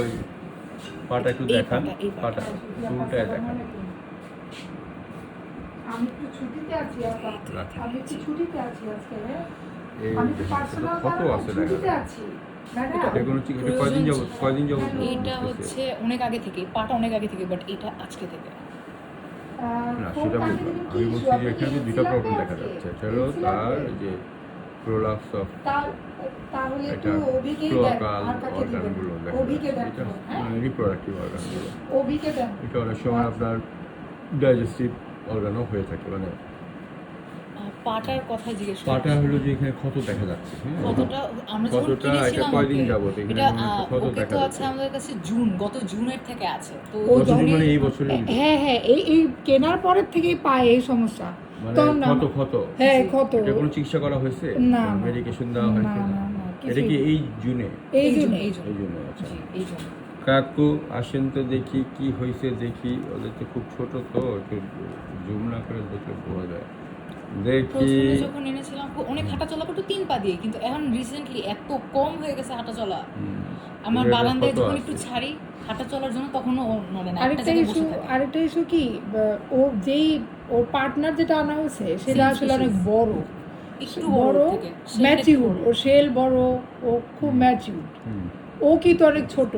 ওই পাটা একটু দেখান পাটা। পাটা দেখান আমি ছুটিতে আছি আমি ছুটিতে আছি আজকে হ্যাঁ? আমি তো পার্সোনাল কত আছে ছুটিতে আছি। এটা হচ্ছে অনেক আগে থেকে পাটা অনেক আগে থেকে বাট এটা আজকে থেকে। না সেটা বলব আমি বলছি যে এখানে দুটো প্রবলেম দেখা যাচ্ছে। হলো তার যে প্রোলাপস অফ তাহলে একটু এটা দেন আর কাকে দিবেন? অর্গানগুলো দেখা অভিকে যাচ্ছে। দেন। হ্যাঁ? মানে রিপ্রোডাক্টিভ অর্গানগুলো অভিকে দেন। এটা অনেক সময় আপনার ডাইজেস্টিভ অর্গানও হয়ে থাকে মানে পাটার কথা জিজ্ঞেস পাটা হলো যে এখানে ক্ষত দেখা যাচ্ছে হ্যাঁ? কতটা আমরা কতটা, এটা কয়দিন যাবত? এখানে দেখা যাচ্ছে? আমাদের কাছে জুন গত জুনের থেকে আছে। তো মানে এই বছরের হ্যাঁ হ্যাঁ এই এই কেনার পরের থেকেই পায় এই সমস্যা। মানে তো না- ক্ষত ক্ষত। হ্যাঁ ক্ষত। এটা কোনো চিকিৎসা করা হয়েছে? না। মেডিকেশন দেওয়া হয়েছে? না এটা কি এই জুনে? এই জন্য এই জন্য আচ্ছা। এই কাকু আসেন তো দেখি কি হয়েছে দেখি। ওদের তো খুব ছোট তো একটু জুম না করে দেখলে বোঝা যায়। দেখি। যখন এনেছিলাম অনেক হাঁটা চলা করতো তিন পা দিয়ে কিন্তু এখন রিসেন্টলি এত কম হয়ে গেছে হাঁটা চলা আমার বারান্দায় যখন একটু ছাড়ি হাঁটা চলার জন্য তখনও নড়ে না আরেকটা ইস্যু আরেকটা ইস্যু কি ও যেই ওর পার্টনার যেটা আনা হয়েছে সেটা আসলে অনেক বড়। একটু বড় ম্যাচিউর ও শেল বড়। ও খুব ম্যাচিউর। ও কিন্তু অনেক ছোট।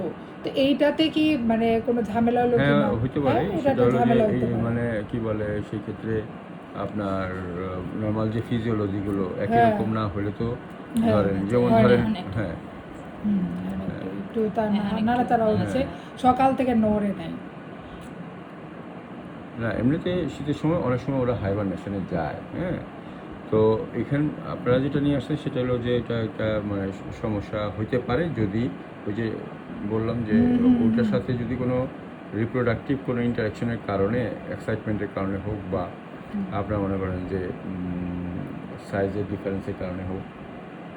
তো এইটাতে কি মানে কোনো ঝামেলা হলো কি হ্যাঁ পারে। হ্যাঁ, সেটা হলো ঝামেলা হতে পারে। মানে কি বলে সেই ক্ষেত্রে আপনার নর্মাল যে ফিজিওলজি গুলো একই হ্যাঁ। রকম না হলে তো হ্যাঁ, ধরেন যেমন ধরেন হ্যাঁ। একটু তার নাড়াচাড়া হচ্ছে সকাল থেকে নড়ে নাই। না এমনিতে শীতের সময় অনেক সময় ওরা হাইবার হাইবারনেশনে যায় হ্যাঁ? তো এখানে আপনারা যেটা নিয়ে আসছেন সেটা হলো যে এটা একটা মানে সমস্যা হইতে পারে যদি ওই যে বললাম যে। ওটার সাথে যদি কোনো রিপ্রোডাক্টিভ কোনো ইন্টারাকশনের কারণে এক্সাইটমেন্টের কারণে হোক বা আপনারা মনে করেন যে সাইজের ডিফারেন্সের কারণে হোক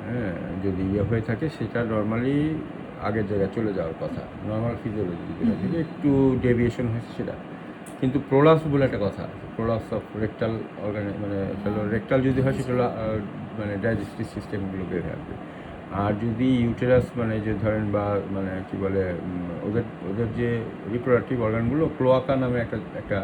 হ্যাঁ যদি ইয়ে হয়ে থাকে সেটা নর্মালি আগের জায়গায় চলে যাওয়ার কথা। নর্মাল ফিজিওলজি একটু ডেভিয়েশন হয়েছে সেটা। কিন্তু প্রোলাপস বলে একটা কথা প্রোলাস অফ রেকটাল অর্গান মানে রেকটাল যদি হয় সেটা মানে ডাইজেস্টিভ সিস্টেমগুলো হয়ে আসবে আর যদি ইউটেরাস মানে যে ধরেন বা মানে কি বলে ওদের ওদের যে রিপ্রোডাক্টিভ অর্গানগুলো ক্লোয়াকা নামে একটা একটা